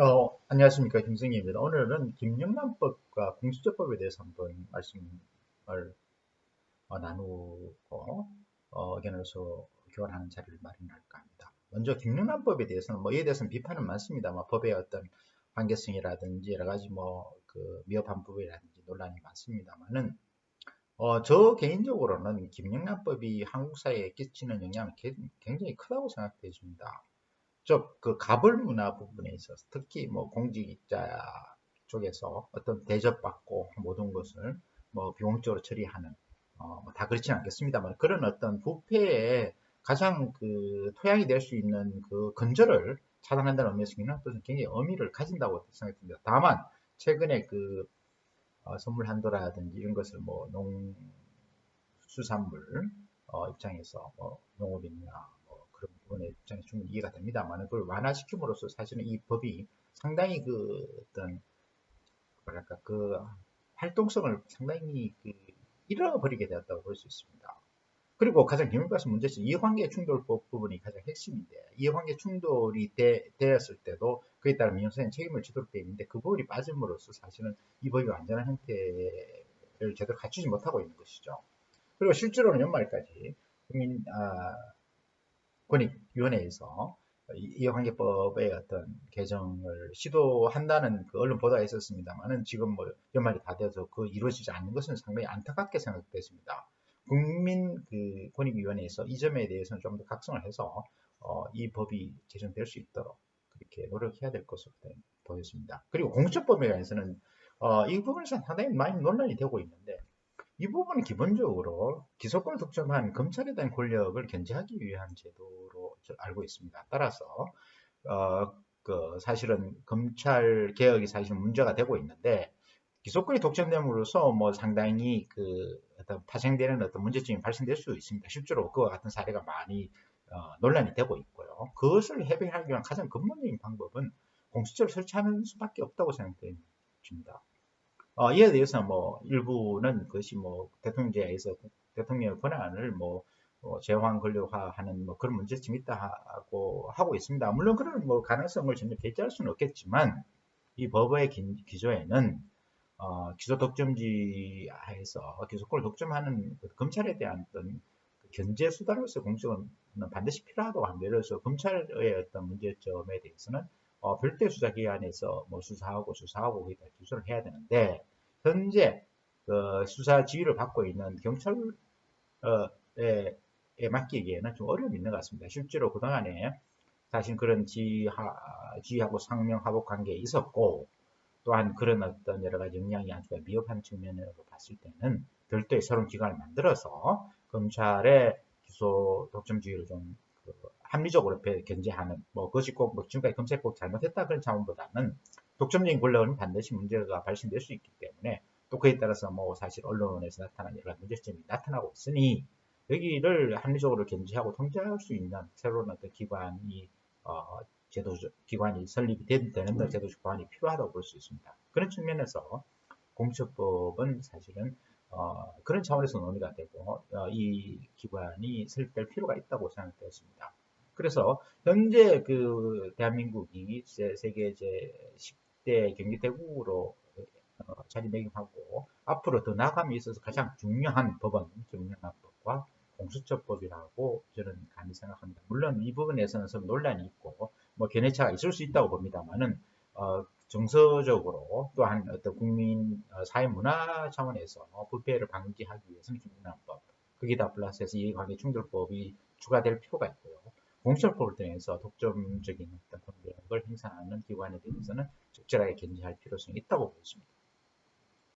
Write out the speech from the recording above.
어, 안녕하십니까. 김승희입니다. 오늘은 김영란법과 공수처법에 대해서 한번 말씀을 어, 나누고 어, 의견으로서 교환하는 자리를 마련할까 합니다. 먼저 김영란법에 대해서는 뭐 이에 대해서는 비판은 많습니다만 법의 어떤 관계성이라든지 여러 가지 뭐 그 미흡한 부분이라든지 논란이 많습니다만은 어, 저 개인적으로는 김영란법이 한국 사회에 끼치는 영향은 굉장히 크다고 생각해 줍니다. 쪽그 가불 문화 부분에 있어서 특히 뭐 공직자 쪽에서 어떤 대접받고 모든 것을 뭐 비용적으로 처리하는 어, 뭐다 그렇지는 않겠습니다만 그런 어떤 부패의 가장 그 토양이 될 수 있는 그 근저를 차단한다는 의미에서 김영란법은 굉장히 의미를 가진다고 생각됩니다. 다만 최근에 그 어, 선물 한도라든지 이런 것을 뭐 농수산물 어, 입장에서 뭐 부분에 입장에 충분히 이해가 됩니다만 그걸 완화시킴으로써 사실은 이 법이 상당히 그 어떤 뭐랄까 그 활동성을 상당히 그 잃어버리게 되었다고 볼 수 있습니다. 그리고 가장 기본적인 문제는 이해관계 충돌법 부분이 가장 핵심인데 이해관계 충돌이 되, 었을 때도 그에 따른 민영사의 책임을 지도록 되어 있는데 그 부분이 빠짐으로써 사실은 이 법이 완전한 형태를 제대로 갖추지 못하고 있는 것이죠. 그리고 실제로는 연말까지 국민 아, 권익위원회에서 이해관계법의 어떤 개정을 시도한다는 그 언론 보도가 있었습니다만은 지금 뭐 연말이 다 돼서 그 이루어지지 않는 것은 상당히 안타깝게 생각됐습니다. 국민 그 권익위원회에서 이 점에 대해서는 좀 더 각성을 해서 어, 이 법이 개정될 수 있도록 그렇게 노력해야 될 것으로 보였습니다. 그리고 공수처법에 관해서는 어, 이 부분에서 상당히 많이 논란이 되고 있는데 이 부분은 기본적으로 기소권을 독점한 검찰에 대한 권력을 견제하기 위한 제도로 알고 있습니다. 따라서 어, 그 사실은 검찰 개혁이 사실 문제가 되고 있는데 기소권이 독점됨으로써 뭐 상당히 그 어떤 파생되는 어떤 문제점이 발생될 수 있습니다. 실제로 그와 같은 사례가 많이 어, 논란이 되고 있고요. 그것을 해결하기 위한 가장 근본적인 방법은 공수처를 설치하는 수밖에 없다고 생각됩니다. 어, 이에 대해서 뭐 일부는 그것이 뭐 대통령제에서 대통령의 권한을 뭐, 뭐 제왕 권력화하는 뭐 그런 문제점이 있다고 하고 있습니다. 물론 그런 뭐 가능성을 전혀 배제할 수는 없겠지만 이 법의 기, 조에는 어, 기소 독점지 하에서 기소권을 독점하는 그 검찰에 대한 어떤 그 견제 수단으로서 공정은 반드시 필요하다고 합니다. 예를 들어서 검찰의 어떤 문제점에 대해서는 어, 별도의 수사기관에서 뭐 수사하고 수사하고 거기다 기소를 해야 되는데 현재 그 수사 지휘를 받고 있는 경찰에 맡기기에는 좀 어려움이 있는 것 같습니다. 실제로 그동안에 사실 그런 지하, 지휘하고 상명 하복 관계에 있었고 또한 그런 어떤 여러 가지 영향이 아주 미흡한 측면으로 봤을 때는 별도의 새로운 기관을 만들어서 검찰의 기소 독점주의를 좀 합리적으로 견제하는 뭐 그것이 꼭 뭐 지금까지 검찰이 꼭 잘못했다 그런 차원보다는 독점적인 권력은 반드시 문제가 발생될 수 있기 때문에 또 그에 따라서 뭐 사실 언론에서 나타난 여러 문제점이 나타나고 있으니 여기를 합리적으로 견제하고 통제할 수 있는 새로운 어떤 기관이 어, 제도적 기관이 설립이 되는 데 제도적 보완이 필요하다고 볼 수 있습니다. 그런 측면에서 공처법은 사실은 어, 그런 차원에서 논의가 되고 어, 이 기관이 설립될 필요가 있다고 생각되었습니다. 그래서 현재 그 대한민국이 세계 제 10대 경제대국으로 어, 자리매김하고 앞으로 더 나감이 있어서 가장 중요한 법은 정량합법과 공수처법이라고 저는 감히 생각합니다. 물론 이 부분에서는 좀 논란이 있고 뭐 견해차가 있을 수 있다고 봅니다만은 어, 정서적으로 또한 어떤 국민 어, 사회 문화 차원에서 부패를 방지하기 위해서는 정량합법 거기다 플러스해서 이해관계 충돌법이 추가될 필요가 있고요. 공수처법을 통해서 독점적인 어떤 권력을 행사하는 기관에 대해서는 적절하게 견제할 필요성이 있다고 보겠습니다.